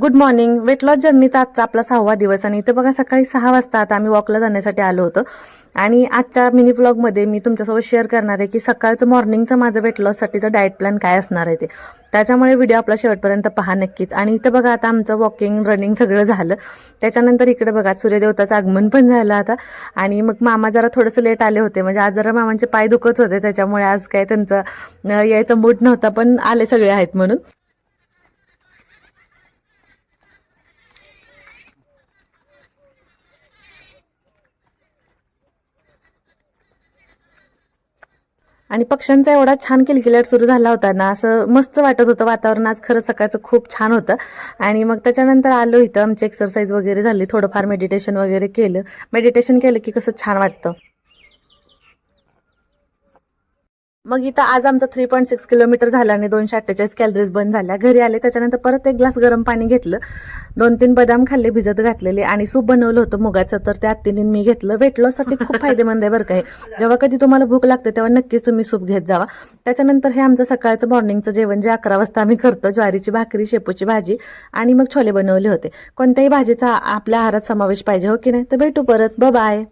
Good morning weight loss जर्नीचा आजचा आपला सहावा दिवस आणि इथे बघा सकाळी सहा वाजता आता आम्ही वॉकला जाण्यासाठी आलो होतो. आणि आजच्या मिनी व्लॉगमध्ये मी तुमच्यासोबत शेअर करणार आहे की सकाळचं मॉर्निंगचं माझं वेट लॉससाठीचं डाएट प्लॅन काय असणार आहे ते. त्याच्यामुळे व्हिडिओ आपला शेवटपर्यंत पहा नक्कीच. आणि इथं बघा आता आमचं वॉकिंग रनिंग सगळं झालं. त्याच्यानंतर इकडे बघा सूर्यदेवताचं आगमन पण झालं आता. आणि मग मामा जरा थोडंसं लेट आले होते. म्हणजे आज जरा मामांचे पाय दुखत होते त्याच्यामुळे आज काय त्यांचं यायचं यायचा मूड नव्हता पण आले सगळे आहेत म्हणून. आणि पक्ष्यांचा एवढा छान किलकिलाट सुरू झाला होता ना असं मस्त वाटत होतं वातावरण. आज खरं सकाळचं खूप छान होतं. आणि मग त्याच्यानंतर आलो इथं आमची एक्सरसाइज वगैरे झाली थोडंफार मेडिटेशन वगैरे केलं. मेडिटेशन केलं की कसं छान वाटतं. मग इथं आज आमचं थ्री पॉईंट सिक्स किलोमीटर झालं आणि दोनशे अठ्ठेचाळीस कॅलरीज बंद झाल्या. घरी आले त्याच्यानंतर परत एक ग्लास गरम पाणी घेतलं. दोन तीन बदाम खाल्ले भिजत घातलेले आणि सूप बनवलं होतं मुगाचं. तर त्या तिने मी घेतलं. वेट लॉससाठी खूप फायदेमंद आहे बरं का हे. जेव्हा कधी तुम्हाला भूक लागते तेव्हा नक्कीच तुम्ही सूप घेत जावा. त्याच्यानंतर हे आमचं सकाळचं मॉर्निंगचं जेवण जे अकरा वाजता आम्ही करतो ज्वारीची भाकरी शेपूची भाजी आणि मग छोले बनवले होते. कोणत्याही भाजीचा आपल्या आहारात समावेश पाहिजे हो की नाही? तर भेटू परत. बाय